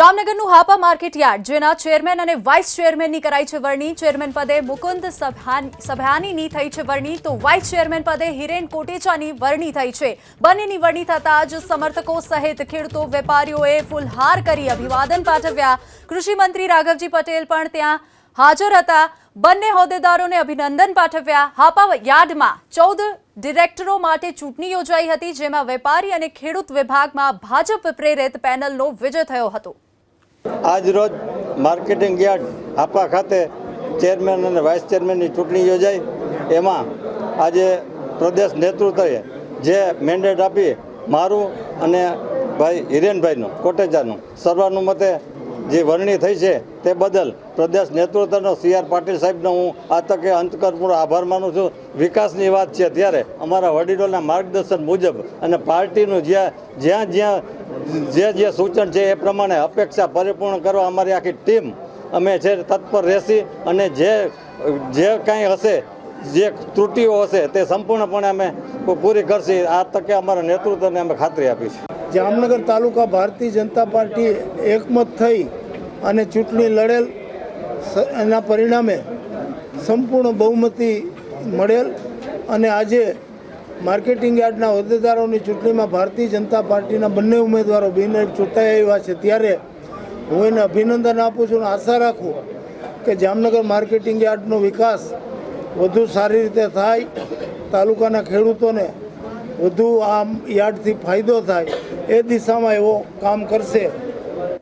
જામનગરનું Hapa market yard, જેના chairman અને vice ચેરમેનની કરાઈ છે વરણી. ચેરમેન પદે મુકુંદ સભાનીની થઈ છે વરણી. તો વાઇસ ચેરમેન પદે હિરેન કોટેચાની વરણી થઈ છે. બંનેની વરણી થતાં જ સમર્થકો સહિત ખેડૂતો, વેપારીઓએ ફૂલહાર કરી અભિવાદન પાઠવ્યા. કૃષિમંત્રી રાઘવજી પટેલ પણ ત્યાં હાજર હતા. બંને હોદ્દેદારોને અભિનંદન પાઠવ્યા. હાપા યાર્ડમાં ચૌદ ડિરેક્ટરો માટે ચૂંટણી યોજાઈ હતી, જેમાં વેપારી અને ખેડૂત વિભાગમાં ભાજપ પ્રેરિત પેનલનો વિજય થયો હતો. આજ રોજ માર્કેટિંગ યાર્ડ હાપા ખાતે ચેરમેન અને વાઇસ ચેરમેનની ચૂંટણી યોજાઈ. એમાં આજે પ્રદેશ નેતૃત્વએ જે મેન્ડેટ આપી મારું અને ભાઈ હિરેનભાઈનું કોટેચાનું સર્વાનુમતે જે વરણી થઈ છે તે બદલ પ્રદેશ નેતૃત્વનો સી આર પાટીલ સાહેબનો હું આ તકે અંતકરપૂર્ણ આભાર માનું છું. વિકાસની વાત છે ત્યારે અમારા વડીલોના માર્ગદર્શન મુજબ અને પાર્ટીનું જ્યાં જ્યાં જ્યાં જે જે સૂચન છે એ પ્રમાણે અપેક્ષા પરિપૂર્ણ કરવા અમારી આખી ટીમ અમે છે તત્પર રહેશી અને જે જે કાંઈ હશે, જે ત્રુટિઓ હશે તે સંપૂર્ણપણે અમે પૂરી કરશી. આ તકે અમારા નેતૃત્વને અમે ખાતરી આપી જામનગર તાલુકા ભારતીય જનતા પાર્ટી એકમત થઈ અને ચૂંટણી લડેલ એના પરિણામે સંપૂર્ણ બહુમતી મળેલ અને આજે માર્કેટિંગ યાર્ડના હોદ્દેદારોની ચૂંટણીમાં ભારતીય જનતા પાર્ટીના બંને ઉમેદવારો બિનહરીફ ચૂંટાઈ આવ્યા છે. ત્યારે હું એને અભિનંદન આપું છું અને આશા રાખું કે જામનગર માર્કેટિંગ યાર્ડનો વિકાસ વધુ સારી રીતે થાય, તાલુકાના ખેડૂતોને વધુ આ યાર્ડથી ફાયદો થાય, એ દિશામાં એવો કામ કરશે.